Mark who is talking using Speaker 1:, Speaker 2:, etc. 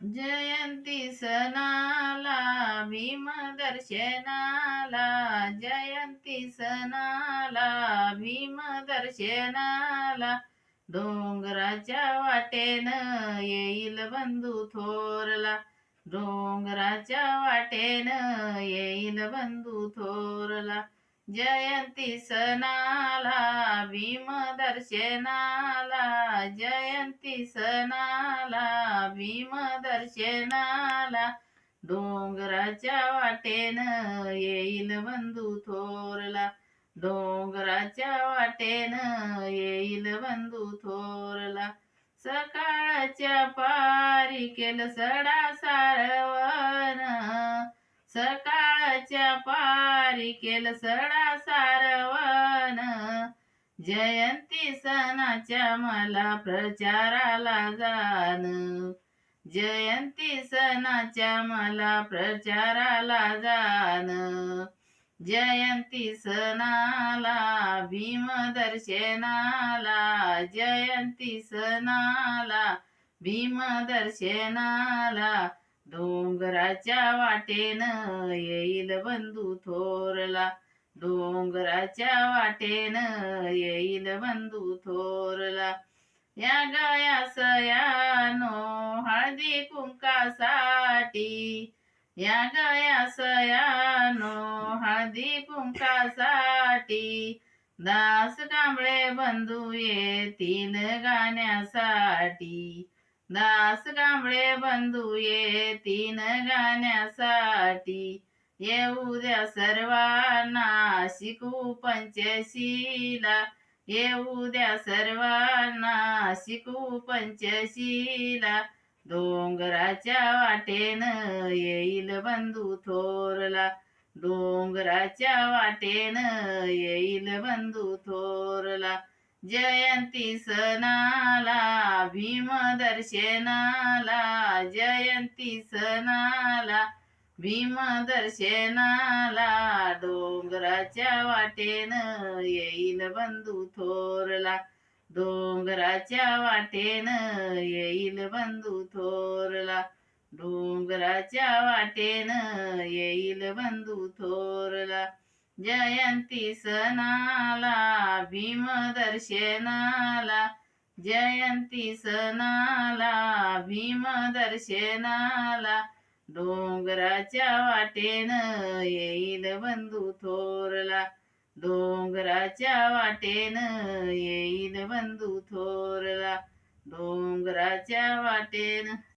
Speaker 1: जयंती सणाला भीम दर्शनाला जयंती सणाला भीम दर्शनाला डोंगराच्या वाटेन येईल बंधू थोरला. डोंगराच्या वाटेन येईल बंधू थोरला. जयंती सणाला भीम दर्शनाला जयंती सणाला भीम दर्शनाला डोंगराच्या वाटेन येईल बंधू थोरला. डोंगराच्या वाटेन येईल बंधू थोरला. सकाळच्या पारी केलं सडा सारवण. सकाळच्या पारी केल सडा सारवण जयंती सणाच्या मला प्रचाराला जाण. जयंती सणाच्या मला प्रचाराला जाण. जयंती सणाला भीम दर्शनाला. जयंती सणाला भीम दर्शनाला डोंगराच्या वाटेन येईल बंधू थोरला. डोंगराच्या वाटेन येईल बंधू थोरला. या गाया सयानो हळदी कुंकासाठी. या गाया सयानो हळदी कुंकासाठी. दास कांबळे बंधू येतील गाण्यासाठी. दास कांबळे बंधू ये तीन गाण्यासाठी. येऊ द्या सर्वांना शिकू पंचशीला. येऊ द्या सर्वांना शिकू पंचशीला. डोंगराच्या वाटेन येईल बंधू थोरला. डोंगराच्या वाटेन येईल बंधू थोरला. जयंती सणाला भीम दर्शनाला जयंती सणाला भीम दर्शनाला डोंगराच्या वाटेन येईल बंधू थोरला. डोंगराच्या वाटेन येईल बंधू थोरला. डोंगराच्या वाटेन येईल बंधू थोरला. जयंती सणाला भीम दर्शनाला जयंती सणाला भीम दर्शनाला डोंगराच्या वाटेन येईल बंधू थोरला. डोंगराच्या वाटेन येईल बंधू थोरला. डोंगराच्या वाटेन